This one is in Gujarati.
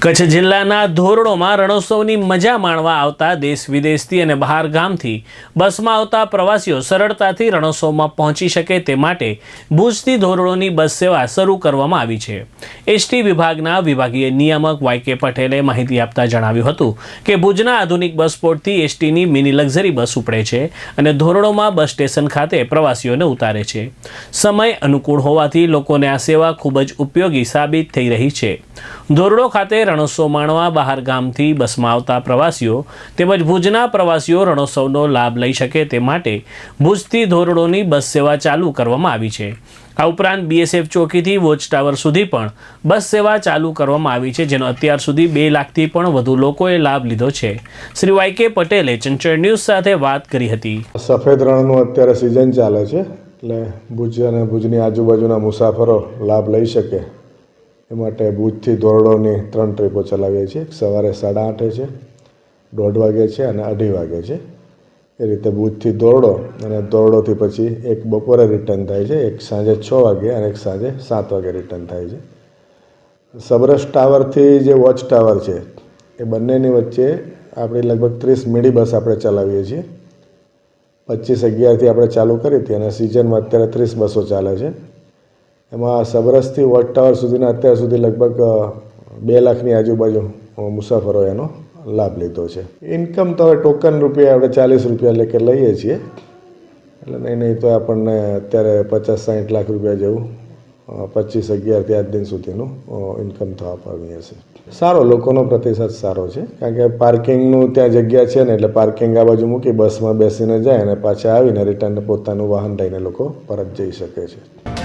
કચ્છ જિલ્લાના ધોરડોમાં રણોત્સવની મજા માણવા આવતા દેશ વિદેશથી અને બહાર ગામથી બસમાં આવતા પ્રવાસીઓ સરળતાથી રણોત્સવમાં પહોંચી શકે તે માટે ભુજથી ધોરડોની બસ સેવા શરૂ કરવામાં આવી છે. એસટી વિભાગના વિભાગીય નિયામક વાય કે પટેલે માહિતી આપતા જણાવ્યું હતું કે ભુજના આધુનિક બસ પોર્ટથી એસટીની મિની લક્ઝરી બસ ઉપડે છે અને ધોરડોમાં બસ સ્ટેશન ખાતે પ્રવાસીઓને ઉતારે છે. સમય અનુકૂળ હોવાથી લોકોને આ સેવા ખૂબ જ ઉપયોગી સાબિત થઈ રહી છે. ધોરડો ખાતે રણોત્સવ માણવા બહાર ગામથી બસમાં આવતા પ્રવાસીઓ તેમજ ભુજના પ્રવાસીઓ રણોત્સવનો લાભ લઈ શકે તે માટે ભુજથી ધોરડોની બસ સેવા ચાલુ કરવામાં આવી છે. આ ઉપરાંત બીએસએફ ચોકીથી વોચ ટાવર સુધી પણ બસ સેવા ચાલુ કરવામાં આવી છે, જેનો અત્યાર સુધી બે લાખથી પણ વધુ લોકોએ લાભ લીધો છે. શ્રી વાય કે પટેલે ચંચળ ન્યૂઝ સાથે વાત કરી હતી. સફેદ રણનું અત્યારે સિઝન ચાલે છે, એટલે ભુજ અને ભુજની આજુબાજુના મુસાફરો લાભ લઈ શકે. એ માટે ભુજથી ધોરડોની ત્રણ ટ્રીપો ચલાવીએ છીએ. સવારે સાડા આઠે છે, દોઢ વાગે છે અને અઢી વાગે છે. એ રીતે ભુજથી ધોરડો અને ધોરડોથી પછી એક બપોરે રિટર્ન થાય છે, એક સાંજે છ વાગે અને એક સાંજે સાત વાગે રિટર્ન થાય છે. સબરસ ટાવરથી જે વોચ ટાવર છે, એ બંનેની વચ્ચે આપણી લગભગ ત્રીસ મીડી બસ આપણે ચલાવીએ છીએ. પચીસ અગિયારથી આપણે ચાલુ કરી હતી અને સિઝનમાં અત્યારે ત્રીસ બસો ચાલે છે. એમાં સબરસથી વોટ ટાવર સુધીના અત્યાર સુધી લગભગ બે લાખની આજુબાજુ મુસાફરો એનો લાભ લીધો છે. ઇન્કમ તો હવે ટોકન રૂપિયા આપણે ચાલીસ રૂપિયા લેકે લઈએ છીએ. એટલે નહીં નહીં તો આપણને અત્યારે પચાસ સાઠ લાખ રૂપિયા જેવું પચીસ અગિયારથી આજ દિન સુધીનું ઇન્કમ થવા પામી હશે સારો, લોકોનો પ્રતિસાદ સારો છે. કારણ કે પાર્કિંગનું ત્યાં જગ્યા છે ને, એટલે પાર્કિંગ આ બાજુ મૂકી, બસમાં બેસીને જાય અને પાછા આવીને રિટર્ન પોતાનું વાહન લઈને લોકો પરત જઈ શકે છે.